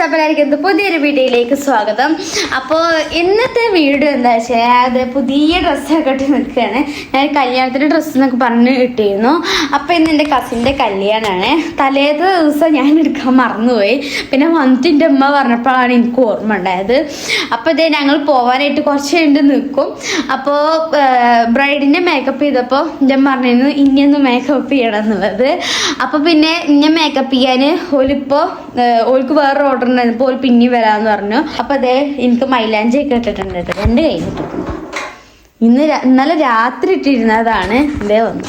Guys പുതിയൊരു വീഡിയോയിലേക്ക് സ്വാഗതം. അപ്പോൾ ഇന്നത്തെ വീഡിയോ എന്താ വെച്ചാൽ അത് പുതിയ ഡ്രസ്സൊക്കെ ഇട്ട് നിൽക്കുകയാണ്. ഞാൻ കല്യാണത്തിന്റെ ഡ്രസ്സ് എന്നൊക്കെ പറഞ്ഞ് കിട്ടിയിരുന്നു അപ്പോൾ ഇന്ന് എന്റെ കസിന്റെ കല്യാണമാണ് തലേത് ദിവസം ഞാൻ എടുക്കാൻ മറന്നുപോയി. പിന്നെ വന്നിട്ട് എന്റെ അമ്മ പറഞ്ഞപ്പോഴാണ് എനിക്ക് ഓർമ്മ ഉണ്ടായത്. അപ്പോൾ ഇതേ ഞങ്ങൾ പോകാനായിട്ട് കുറച്ച് കഴിഞ്ഞിട്ട് നിൽക്കും. അപ്പോൾ ബ്രൈഡിന്റെ മേക്കപ്പ് ചെയ്തപ്പോൾ എന്റെ അമ്മ പറഞ്ഞിരുന്നു ഇനിയൊന്ന് മേക്കപ്പ് ചെയ്യണം എന്നുള്ളത്? അപ്പോൾ പിന്നെ ഇന്നെ മേക്കപ്പ് ചെയ്യാൻ ഓലിപ്പോൾ ഓൾക്ക് വേറെ ഓർഡർ ഉണ്ടായിരുന്നു. ഓൾ പിന്നെ വരാമെന്ന് പറഞ്ഞു. അപ്പോൾ അതേ എനിക്ക് മൈലാഞ്ചി ഒക്കെ ഇട്ടിട്ടുണ്ട് രണ്ട് കൈ ഇന്ന് ഇന്നലെ രാത്രി ഇട്ടിരുന്നതാണ്. ഇതേ വന്നു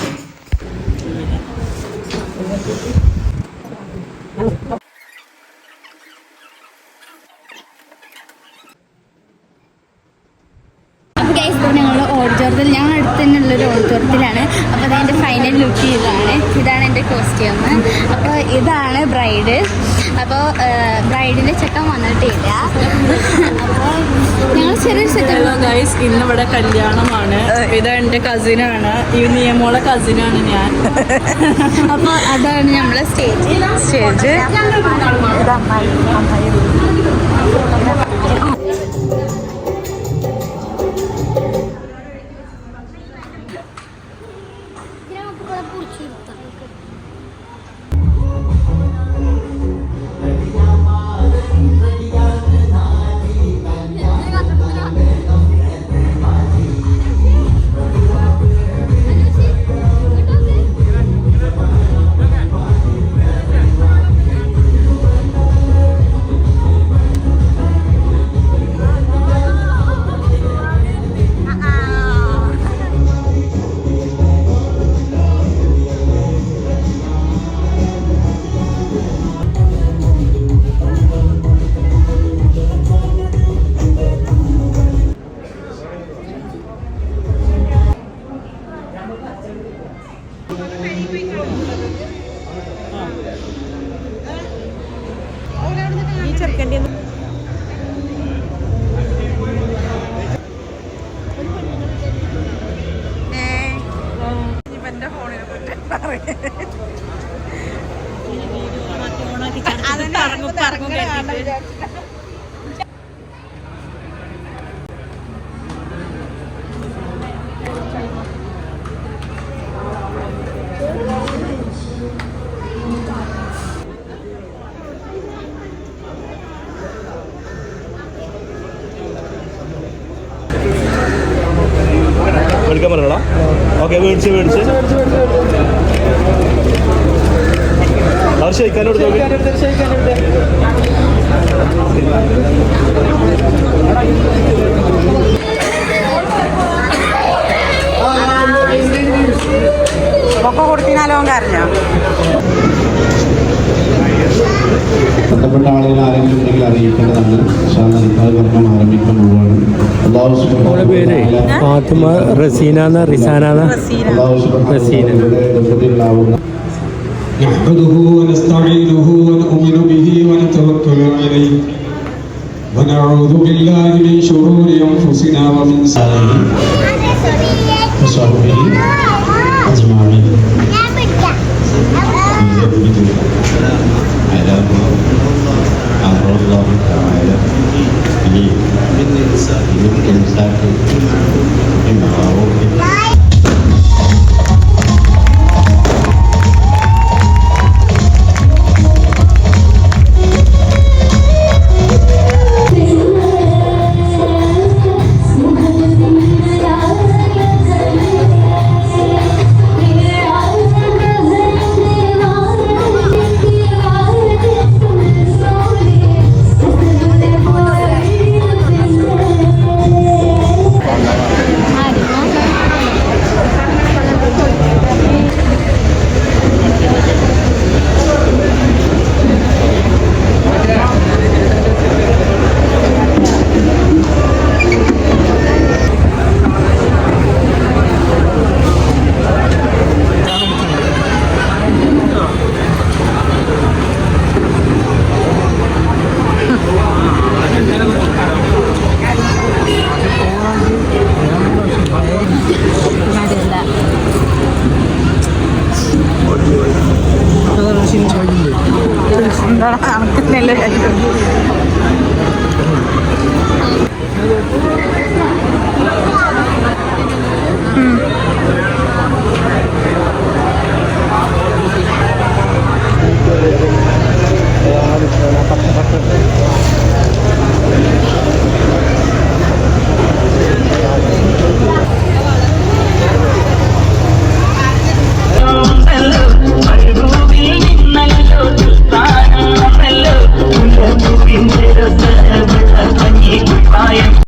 അപ്പോൾ ഗൈസ് ഇപ്പോൾ ഞങ്ങൾ ഓഡിറ്റോറിയത്തിൽ ഞങ്ങൾ അടുത്ത് തന്നെയുള്ളൊരു ഓഡിറ്റോറിയത്തിലാണ് അപ്പോൾ അത് എന്റെ ഫൈനൽ ലുക്ക് ഇതാണ് ഇതാണ് എന്റെ കോസ്റ്റ്യൂം അപ്പോൾ ഇതാണ് ബ്രൈഡ് അപ്പോൾ ബ്രൈഡിന്റെ ചെക്കൻ വന്നിട്ടില്ല. അപ്പോൾ ഞങ്ങൾ സെറ്റപ്പ് ഹലോ ഗൈസ് ഇന്നിവിടെ കല്യാണമാണ്. ഇത് എന്റെ കസിനാണ് ഈ നിയമോളെ കസിനാണ് ഞാൻ. അപ്പോൾ അതാണ് നമ്മളെ സ്റ്റേജ് സ്റ്റേജ് ഈ ചെറുക്കന്റെ ഇവന്റെ ഫോണിനെ പറ്റി കറങ്ങും കേട്ടിട്ട് മേടിക്കാൻ പറയണോ? ഓക്കെ മേടിച്ച് മേടിച്ച്. അവർ ഷെയ്ക്കാനോട് ഒക്കെ കൊടുത്തിനാലോ കരഞ്ഞോ? ബന്ധപ്പെട്ട ആളുകൾ ആരെങ്കിലും ഉണ്ടെങ്കിൽ അറിയിക്കേണ്ടതാണ്. നിക്കാഹ് കർമ്മം ആരംഭിക്കാൻ പോവുകയാണ് അള്ളാഹു സുബ്ഹാനഹു വ പേര് തആല ഫാത്തിമ റസീന റിസാന അള്ളാഹു സുബ്ഹാനഹു വ തആലയുടെ ദമ്പതികളാവുന്ന نحمده ونستعينه ونؤمن به ونتوكل عليه ونعوذ بالله من شرور انفسنا ومن سيئات وصحبه Argentina en la എന്താണ് നമുക്ക്